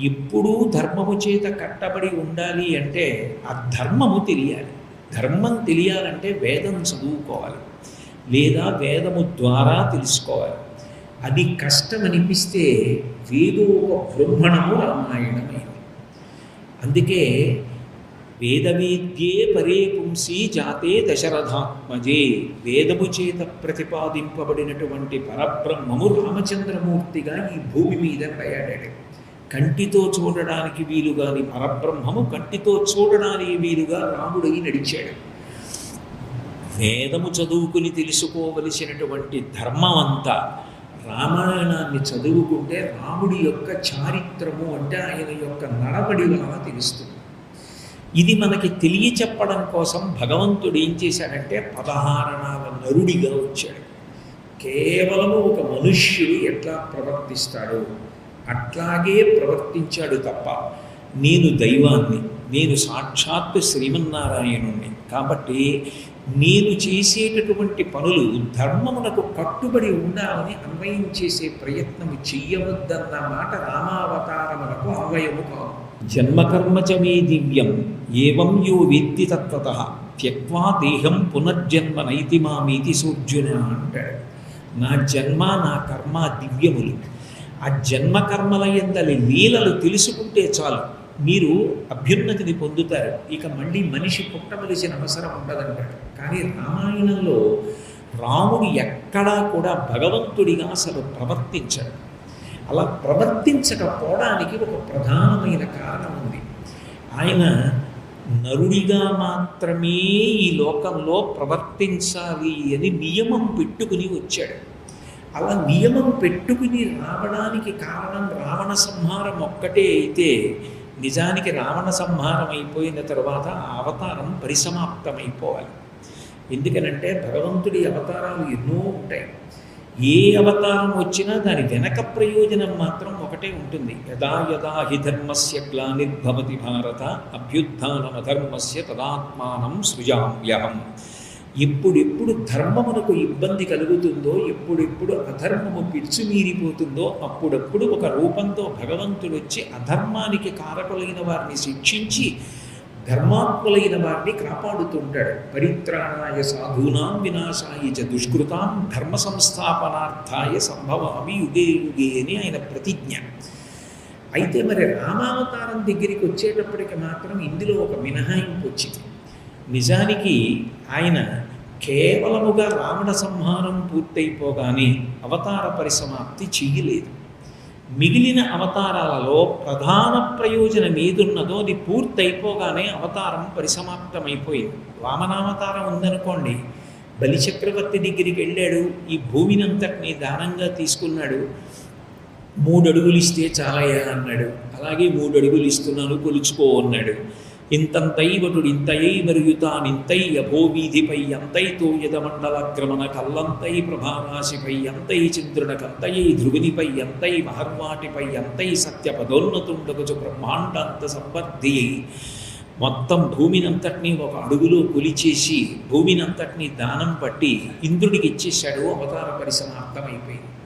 ఎప్పుడూ ధర్మము చేత కట్టబడి ఉండాలి అంటే ఆ ధర్మము తెలియాలి. ధర్మం తెలియాలంటే వేదం చదువుకోవాలి. లేదా వేదము ద్వారా తెలుసుకోవాలి. అది కష్టం అనిపిస్తే వేదో బ్రహ్మణము రామాయణమైంది అందుకే వేదవేద్యే పరే పుంసి జాతే దశరథాత్మజే వేదము చేత ప్రతిపాదింపబడినటువంటి పరబ్రహ్మము రామచంద్రమూర్తిగా ఈ భూమి మీద ప్రయాడాడు కంటితో చూడడానికి వీలుగాని పరబ్రహ్మము కంటితో చూడడానికి వీలుగా రాముడై నడిచాడు. వేదము చదువుకుని తెలుసుకోవలసినటువంటి ధర్మం అంతా రామాయణాన్ని చదువుకుంటే రాముడి యొక్క చారిత్రము అంటే ఆయన యొక్క నడబడి వలన తెలుస్తుంది. ఇది మనకి తెలియచెప్పడం కోసం భగవంతుడు ఏం చేశాడంటే పదహారణాల నరుడిగా వచ్చాడు. కేవలము ఒక మనుష్యుడు ఎట్లా ప్రవర్తిస్తాడో? అట్లాగే ప్రవర్తించాడు తప్ప నేను దైవాన్ని నేను సాక్షాత్తు శ్రీమన్నారాయణుణ్ణి. కాబట్టి నేను చేసేటటువంటి పనులు ధర్మమునకు కట్టుబడి ఉండాలని అన్వయం చేసే ప్రయత్నం చెయ్యవద్దన్న మాట రామావతారములకు అన్వయము కాదు. జన్మకర్మ చ మే దివ్యం ఏవం యో వేత్తి తత్వత. త్యక్వా దేహం పునర్జన్మ నైతి మామీతి సూర్జున అంటాడు. నా జన్మ నా కర్మ దివ్యములు. ఆ జన్మకర్మల ఎందలి లీలలు తెలుసుకుంటే చాలు. మీరు అభ్యున్నతిని పొందుతారు. ఇక మళ్ళీ మనిషి పుట్టవలసిన అవసరం ఉండదంటాడు. కానీ రామాయణంలో రాముడు ఎక్కడా కూడా భగవంతుడిగా అసలు ప్రవర్తించాడు. అలా ప్రవర్తించకపోవడానికి ఒక ప్రధానమైన కారణం ఉంది. ఆయన నరుడిగా మాత్రమే ఈ లోకంలో ప్రవర్తించాలి అని నియమం పెట్టుకుని వచ్చాడు. అలా నియమం పెట్టుకుని రావడానికి కారణం రావణ సంహారం ఒక్కటే అయితే నిజానికి రావణ సంహారం అయిపోయిన తర్వాత ఆ అవతారం పరిసమాప్తమైపోవాలి. ఎందుకనంటే భగవంతుడి అవతారాలు ఎన్నో ఉంటాయి. ఏ అవతారం వచ్చినా దాని వెనక ప్రయోజనం మాత్రం ఒకటే ఉంటుంది. యదా యదా హి ధర్మస్య గ్లానిర్భవతి భారత అభ్యుత్నమధర్మస్య తదాత్మానం సృజామ్యహం. ఎప్పుడెప్పుడు ధర్మమునకు ఇబ్బంది కలుగుతుందో ఎప్పుడెప్పుడు అధర్మము పిచ్చుమీరిపోతుందో అప్పుడప్పుడు ఒక రూపంతో భగవంతుడు వచ్చి అధర్మానికి కారకులైన వారిని శిక్షించి ధర్మాత్ములైన వారిని కాపాడుతుంటాడు పరిత్రాణాయ సాధూనాం వినాశాయ చ దుష్కృతాం ధర్మ సంస్థాపనార్థాయ సంభవామి యుగే యుగే అని ఆయన ప్రతిజ్ఞ. అయితే మరి రామావతారం దగ్గరికి వచ్చేటప్పటికి మాత్రం ఇందులో ఒక మినహాయింపు వచ్చింది. నిజానికి ఆయన కేవలముగా రావణ సంహారం పూర్తయిపోగానే అవతార పరిసమాప్తి చేయలేదు. మిగిలిన అవతారాలలో ప్రధాన ప్రయోజనం ఏదున్నదో అది పూర్తయిపోగానే అవతారం పరిసమాప్తమైపోయింది. వామనావతారం ఉందనుకోండి బలిచక్రవర్తి దగ్గరికి వెళ్ళాడు ఈ భూమినంతటిని దానంగా తీసుకున్నాడు మూడు అడుగులు ఇస్తే చాలయ్యా అన్నాడు. అలాగే మూడు అడుగులు ఇస్తున్నాను కొలుచుకో అన్నాడు. ఇంతంతైవటుడు ఇంతయై మరుగుతానింతై అభోవీధిపై ఎంతై తోయదమండలగ్రమణ కల్లంతై ప్రభారాశిపై ఎంతై చంద్రుడకంతయై ధ్రువునిపై ఎంతై మహర్వాటిపై ఎంతై సత్యపదోన్నతుండగచు బ్రహ్మాండంత సంపర్ధి మొత్తం భూమినంతటినీ ఒక అడుగులో కొలిచేసి భూమినంతటినీ దానం పట్టి ఇంద్రుడికి ఇచ్చేశాడు అవతార పరిసమాప్తమైపోయింది.